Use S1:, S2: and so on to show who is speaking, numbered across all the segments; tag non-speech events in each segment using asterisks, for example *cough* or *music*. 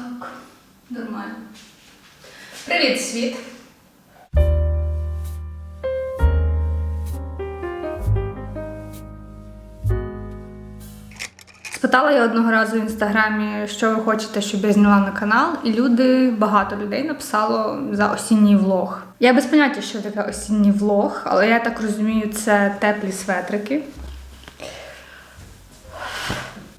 S1: Так, нормально. Привіт, світ! Спитала я одного разу в інстаграмі, що ви хочете, щоб я зняла на канал, і люди, багато людей написало за осінній влог. Я без поняття, що таке осінній влог, але я так розумію, це теплі светрики.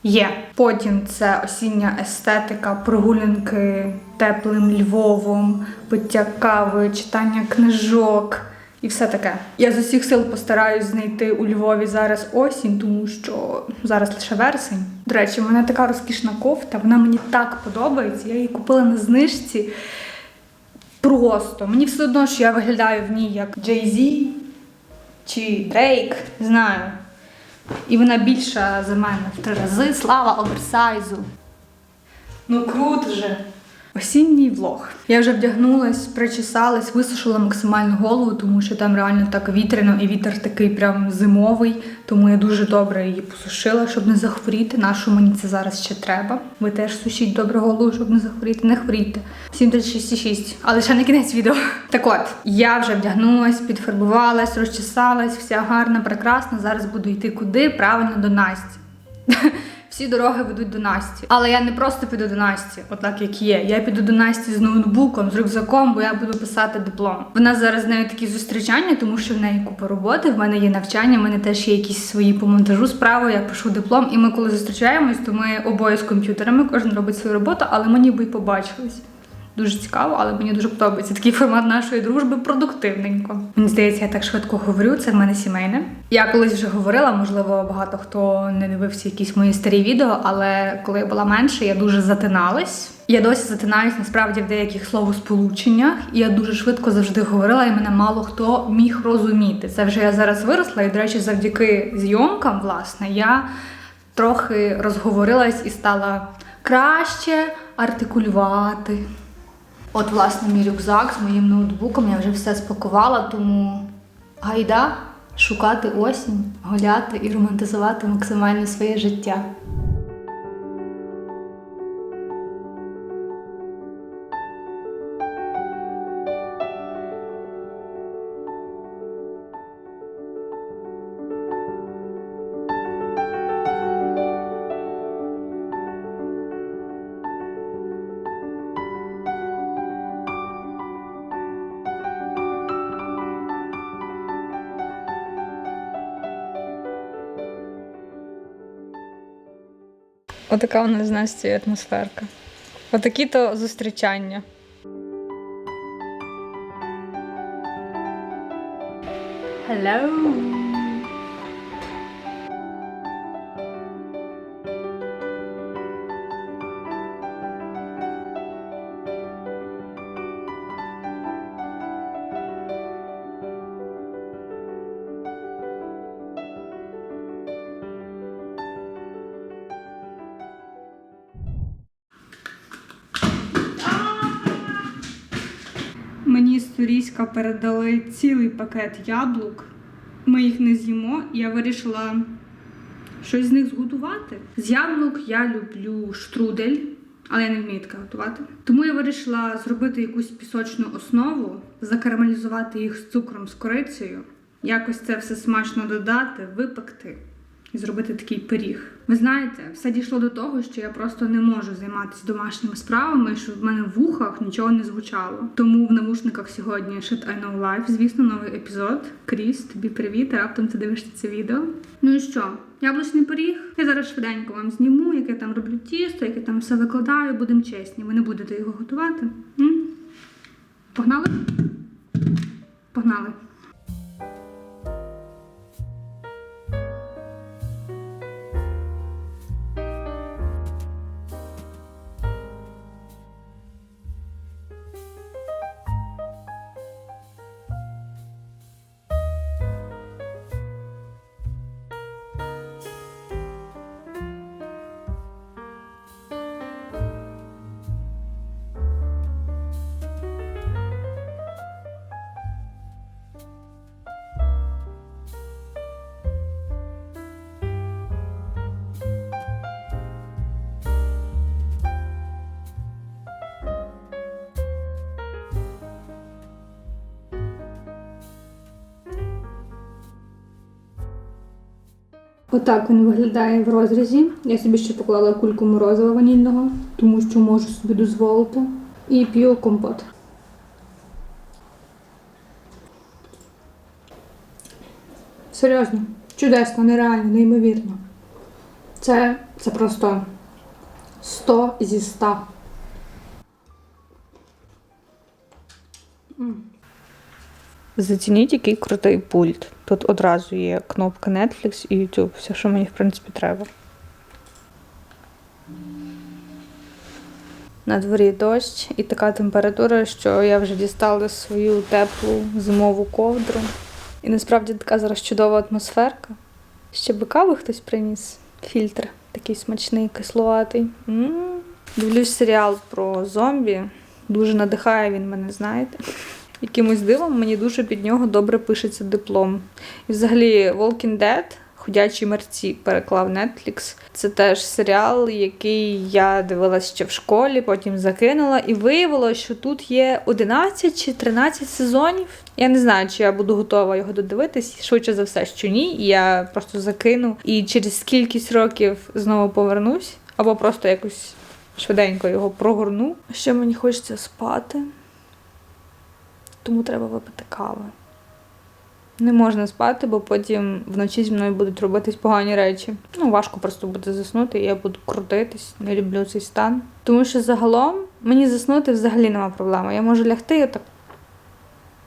S1: Є. Потім це осіння естетика, прогулянки теплим Львовом, пиття кави, читання книжок і все таке. Я з усіх сил постараюсь знайти у Львові зараз осінь, тому що зараз лише вересень. До речі, в мене така розкішна кофта, вона мені так подобається. Я її купила на знижці. Просто мені все одно, що я виглядаю в ній як Z чи Дрейк, не знаю. І вона більша за мене в три рази. Слава оверсайзу. Ну круто же. Осінній влог. Я вже вдягнулась, причесалась, висушила максимально голову, тому що там реально так вітряно і вітер такий прям зимовий. Тому я дуже добре її посушила, щоб не захворіти. Нашу мені це зараз ще треба. Ви теж сушіть добре голову, щоб не захворіти. Не хворійте. 736,6. Але ще не кінець відео. *laughs* Так от, я вже вдягнулась, підфарбувалась, розчесалась, вся гарна, прекрасна. Зараз буду йти куди? Правильно до Насті. *laughs* Всі дороги ведуть до Насті. Але я не просто піду до Насті, отак як є. Я піду до Насті з ноутбуком, з рюкзаком, бо я буду писати диплом. Вона зараз з нею такі зустрічання, тому що в неї купа роботи. В мене є навчання, в мене теж є якісь свої по монтажу справи. Я пишу диплом, і ми коли зустрічаємось, то ми обоє з комп'ютерами, кожен робить свою роботу, але ми ніби й побачились. Дуже цікаво, але мені дуже подобається такий формат нашої дружби продуктивненько. Мені здається, я так швидко говорю. Це в мене сімейне. Я колись вже говорила, можливо, багато хто не дивився якісь мої старі відео, але коли я була менше, я дуже затиналась. Я досі затинаюсь насправді в деяких словосполученнях, і я дуже швидко завжди говорила, і мене мало хто міг розуміти. Це вже я зараз виросла, і, до речі, завдяки зйомкам, власне, я трохи розговорилась і стала краще артикулювати. От, власне, мій рюкзак з моїм ноутбуком я вже все спакувала, тому гайда шукати осінь, гуляти і романтизувати максимально своє життя. Отака у нас з Настю атмосферка. Отакі то зустрічання. Hello. Мені передали цілий пакет яблук. Ми їх не з'їмо, і я вирішила щось з них зготувати. З яблук я люблю штрудель, але я не вмію таке готувати. Тому я вирішила зробити якусь пісочну основу, закарамелізувати їх з цукром, з корицею, якось це все смачно додати, випекти і зробити такий пиріг. Ви знаєте, все дійшло до того, що я просто не можу займатися домашніми справами, щоб в мене в вухах нічого не звучало. Тому в навушниках сьогодні Shit I Know Live, звісно, новий епізод. Кріс, тобі привіт, раптом ти дивишся це відео. Ну і що? Яблучний пиріг. Я зараз швиденько вам зніму, як я там роблю тісто, як я там все викладаю, будемо чесні. Ви не будете його готувати. М? Погнали? Погнали. Отак він виглядає в розрізі. Я собі ще поклала кульку морозива ванільного, тому що можу собі дозволити. І п'ю компот. Серйозно, чудесно, нереально, неймовірно. Це, це просто 100 зі 100.
S2: Зацініть, який крутий пульт. Тут одразу є кнопка Netflix і YouTube, все, що мені в принципі треба. На дворі дощ і така температура, що я вже дістала свою теплу зимову ковдру. І насправді така зараз чудова атмосферка. Ще би кави хтось приніс. Фільтр такий смачний, кисловатий. м Дивлюсь серіал про зомбі. Дуже надихає він мене, знаєте. Якимось дивом мені дуже під нього добре пишеться диплом. І взагалі Walking Dead, Ходячі мерці переклав Netflix. Це теж серіал, який я дивилася ще в школі, потім закинула, і виявилося, що тут є 11 чи 13 сезонів. Я не знаю, чи я буду готова його додивитись. Швидше за все, що ні. Я просто закину і через кількість років знову повернусь, або просто якось швиденько його прогорну. Ще мені хочеться спати тому треба випити кави. Не можна спати, бо потім вночі зі мною будуть робитись погані речі. Ну, важко просто буде заснути, і я буду крутитись. Не люблю цей стан. Тому що загалом мені заснути взагалі нема проблеми. Я можу лягти і так.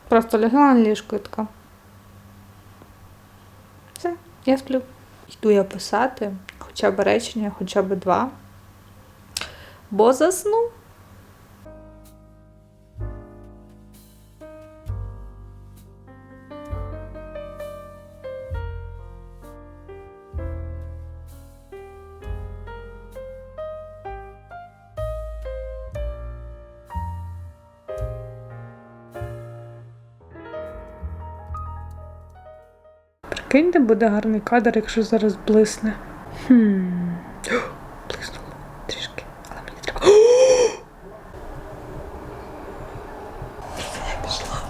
S2: Просто лягла на ліжко і така. Все, я сплю. Йду я писати хоча б речення, хоча б два. Бо засну. прикиньте, буде гарний кадр, якщо зараз блисне. Хм. Блиснуло трішки, але мені треба. *gasps* Пішла.